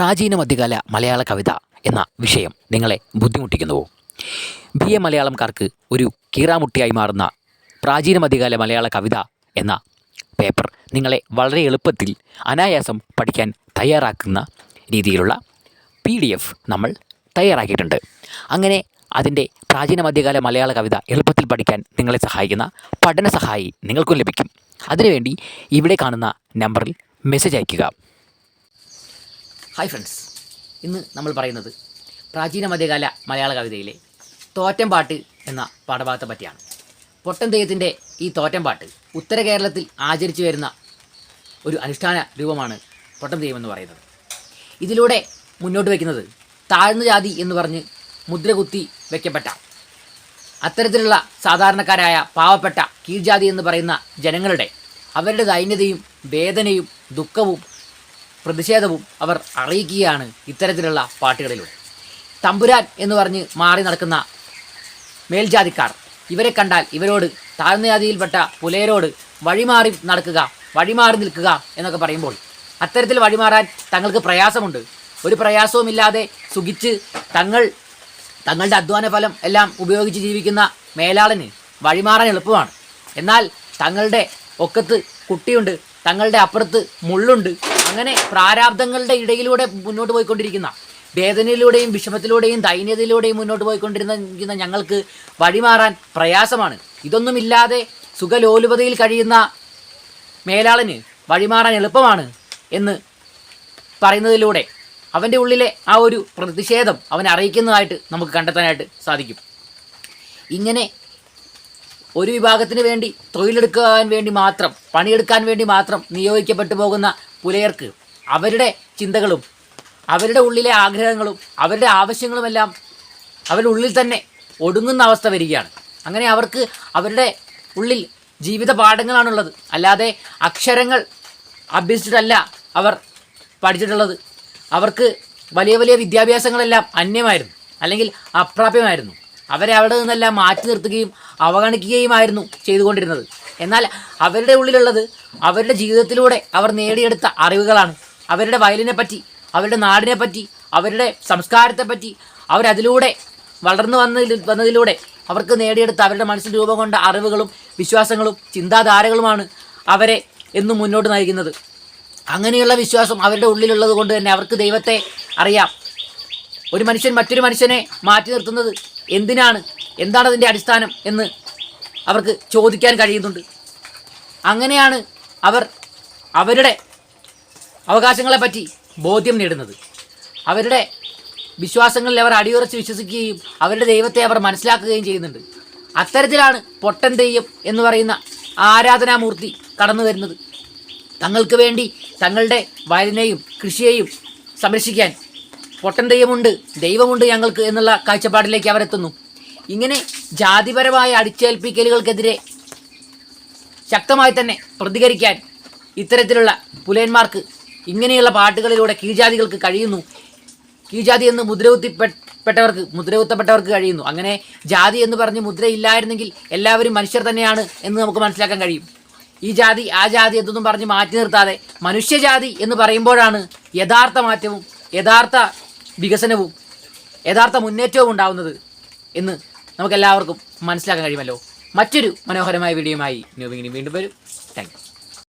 പ്രാചീന മധ്യകാല മലയാള കവിത എന്ന വിഷയം നിങ്ങളെ ബുദ്ധിമുട്ടിക്കുന്നുവോ? ബി എ മലയാളംകാർക്ക് ഒരു കീറാമുട്ടിയായി മാറുന്ന പ്രാചീന മധ്യകാല മലയാള കവിത എന്ന പേപ്പർ നിങ്ങളെ വളരെ എളുപ്പത്തിൽ അനായാസം പഠിക്കാൻ തയ്യാറാക്കുന്ന രീതിയിലുള്ള പി ഡി എഫ് നമ്മൾ തയ്യാറാക്കിയിട്ടുണ്ട്. അങ്ങനെ അതിന്റെ പ്രാചീന മധ്യകാല മലയാള കവിത എളുപ്പത്തിൽ പഠിക്കാൻ നിങ്ങളെ സഹായിക്കുന്ന പഠന സഹായി നിങ്ങൾക്കും ലഭിക്കും. അതിനുവേണ്ടി ഇവിടെ കാണുന്ന നമ്പറിൽ മെസ്സേജ് അയയ്ക്കുക. ഹായ് ഫ്രണ്ട്സ് ഇന്ന് നമ്മൾ പറയുന്നത് പ്രാചീന മധ്യകാല മലയാള കവിതയിലെ തോറ്റംപാട്ട് എന്ന പാഠഭാഗത്തെ പറ്റിയാണ്. പൊട്ടൻ തെയ്യത്തിന്റെ ഈ തോറ്റംപാട്ട് ഉത്തര കേരളത്തിൽ ആചരിച്ചു വരുന്ന ഒരു അനുഷ്ഠാന രൂപമാണ് പൊട്ടൻ തെയ്യം എന്ന് പറയുന്നത്. ഇതിലൂടെ മുന്നോട്ട് വയ്ക്കുന്നത് താഴ്ന്ന ജാതി എന്ന് പറഞ്ഞ് മുദ്രകുത്തി വയ്ക്കപ്പെട്ട അത്തരത്തിലുള്ള സാധാരണക്കാരായ പാവപ്പെട്ട കീഴ്ജാതി എന്ന് പറയുന്ന ജനങ്ങളുടെ അവരുടെ ദൈന്യതയും വേദനയും ദുഃഖവും പ്രതിഷേധവും അവർ അറിയിക്കുകയാണ് ഇത്തരത്തിലുള്ള പാട്ടുകളിലൂടെ തമ്പുരാൻ എന്ന് പറഞ്ഞ് മാറി നടക്കുന്ന മേൽജാതിക്കാർ ഇവരെ കണ്ടാൽ ഇവരോട് താഴ്ന്ന ജാതിയിൽപ്പെട്ട പുലയരോട് വഴിമാറി നടക്കുക വഴിമാറി നിൽക്കുക എന്നൊക്കെ പറയുമ്പോൾ അത്തരത്തിൽ വഴിമാറാൻ തങ്ങൾക്ക് പ്രയാസമുണ്ട്. ഒരു പ്രയാസവുമില്ലാതെ സുഖിച്ച് തങ്ങൾ തങ്ങളുടെ അധ്വാന ഫലം എല്ലാം ഉപയോഗിച്ച് ജീവിക്കുന്ന മേലാളന് വഴിമാറാൻ എളുപ്പമാണ്. എന്നാൽ തങ്ങളുടെ ഒക്കത്ത് കുട്ടിയുണ്ട് തങ്ങളുടെ അപ്പുറത്ത് മുള്ളുണ്ട് അങ്ങനെ പ്രാരാബ്ദങ്ങളുടെ ഇടയിലൂടെ മുന്നോട്ട് പോയിക്കൊണ്ടിരിക്കുന്ന വേദനയിലൂടെയും വിഷമത്തിലൂടെയും ദൈന്യതയിലൂടെയും മുന്നോട്ട് പോയിക്കൊണ്ടിരുന്ന ഞങ്ങൾക്ക് വഴിമാറാൻ പ്രയാസമാണ്. ഇതൊന്നുമില്ലാതെ സുഖലോലുപതയിൽ കഴിയുന്ന മേലാളന് വഴിമാറാൻ എളുപ്പമാണ് എന്ന് പറയുന്നതിലൂടെ അവന്റെ ഉള്ളിലെ ആ ഒരു പ്രതിഷേധം അവൻ അറിയിക്കുന്നതായിട്ട് നമുക്ക് കണ്ടെത്താനായിട്ട് സാധിക്കും. ഇങ്ങനെ ഒരു വിഭാഗത്തിന് വേണ്ടി തൊഴിലെടുക്കാൻ വേണ്ടി മാത്രം പണിയെടുക്കാൻ വേണ്ടി മാത്രം നിയോഗിക്കപ്പെട്ടു പോകുന്ന പുലയർക്ക് അവരുടെ ചിന്തകളും അവരുടെ ഉള്ളിലെ ആഗ്രഹങ്ങളും അവരുടെ ആവശ്യങ്ങളുമെല്ലാം അവരുടെ ഉള്ളിൽ തന്നെ ഒടുങ്ങുന്ന അവസ്ഥ വരികയാണ്. അങ്ങനെ അവർക്ക് അവരുടെ ഉള്ളിൽ ജീവിത പാഠങ്ങളാണുള്ളത്. അല്ലാതെ അക്ഷരങ്ങൾ അഭ്യസിച്ചിട്ടല്ല അവർ പഠിച്ചിട്ടുള്ളത്. അവർക്ക് വലിയ വലിയ വിദ്യാഭ്യാസങ്ങളെല്ലാം അന്യമായിരുന്നു. അല്ലെങ്കിൽ അപ്രാപ്യമായിരുന്നു. അവരെ അവിടെ നിന്നെല്ലാം മാറ്റി നിർത്തുകയും അവഗണിക്കുകയുമായിരുന്നു ചെയ്തുകൊണ്ടിരുന്നത്. എന്നാൽ അവരുടെ ഉള്ളിലുള്ളത് അവരുടെ ജീവിതത്തിലൂടെ അവർ നേടിയെടുത്ത അറിവുകളാണ്. അവരുടെ വയലിനെ പറ്റി അവരുടെ നാടിനെ പറ്റി അവരുടെ സംസ്കാരത്തെ പറ്റി അവരതിലൂടെ വളർന്നു വന്നതിൽ വന്നതിലൂടെ അവർക്ക് നേടിയെടുത്ത അവരുടെ മനസ്സിൽ രൂപം കൊണ്ട അറിവുകളും വിശ്വാസങ്ങളും ചിന്താധാരകളുമാണ് അവരെ എന്നും മുന്നോട്ട് നയിക്കുന്നത്. അങ്ങനെയുള്ള വിശ്വാസം അവരുടെ ഉള്ളിലുള്ളത് കൊണ്ട് തന്നെ അവർക്ക് ദൈവത്തെ അറിയാം. ഒരു മനുഷ്യൻ മറ്റൊരു മനുഷ്യനെ മാറ്റി നിർത്തുന്നത് എന്തിനാണ്? എന്താണ് അതിന്റെ അടിസ്ഥാനം എന്ന് അവർക്ക് ചോദിക്കാൻ കഴിയുന്നുണ്ട്. അങ്ങനെയാണ് അവർ അവരുടെ അവകാശങ്ങളെപ്പറ്റി ബോധ്യം നേടുന്നത്. അവരുടെ വിശ്വാസങ്ങളിൽ അവർ അടിയുറച്ച് വിശ്വസിക്കുകയും അവരുടെ ദൈവത്തെ അവർ മനസ്സിലാക്കുകയും ചെയ്യുന്നുണ്ട്. അത്തരത്തിലാണ് പൊട്ടൻ തെയ്യം എന്ന് പറയുന്ന ആരാധനാമൂർത്തി കടന്നു വരുന്നത്. തങ്ങൾക്ക് വേണ്ടി തങ്ങളുടെ വയലിനെയും കൃഷിയെയും സംരക്ഷിക്കാൻ പൊട്ടൻ ദൈവമുണ്ട് ദൈവമുണ്ട് ഞങ്ങൾക്ക് എന്നുള്ള കാഴ്ചപ്പാടിലേക്ക് അവരെത്തുന്നു. ഇങ്ങനെ ജാതിപരമായ അടിച്ചേൽപ്പിക്കലുകൾക്കെതിരെ ശക്തമായി തന്നെ പ്രതികരിക്കാൻ ഇത്തരത്തിലുള്ള പുലയന്മാർക്ക് ഇങ്ങനെയുള്ള പാട്ടുകളിലൂടെ കീഴ്ജാതികൾക്ക് കഴിയുന്നു. കീഴ്ജാതി എന്ന് മുദ്രകുത്തിപ്പെട്ടവർക്ക് മുദ്രകുത്തപ്പെട്ടവർക്ക് കഴിയുന്നു. അങ്ങനെ ജാതി എന്ന് പറഞ്ഞ് മുദ്രയില്ലായിരുന്നെങ്കിൽ എല്ലാവരും മനുഷ്യർ തന്നെയാണ് എന്ന് നമുക്ക് മനസ്സിലാക്കാൻ കഴിയും. ഈ ജാതി ആ ജാതി എന്നൊന്നും പറഞ്ഞ് മാറ്റി നിർത്താതെ മനുഷ്യജാതി എന്ന് പറയുമ്പോഴാണ് യഥാർത്ഥ മാറ്റവും യഥാർത്ഥ വികസനവും യഥാർത്ഥ മുന്നേറ്റവും ഉണ്ടാവുന്നത്. എന്ന് നമുക്കെല്ലാവർക്കും മനസ്സിലാക്കാൻ കഴിയുമല്ലോ. മറ്റൊരു മനോഹരമായ വീഡിയോയുമായി ന്യൂബിങ്ങിനി വീണ്ടും വരും. താങ്ക്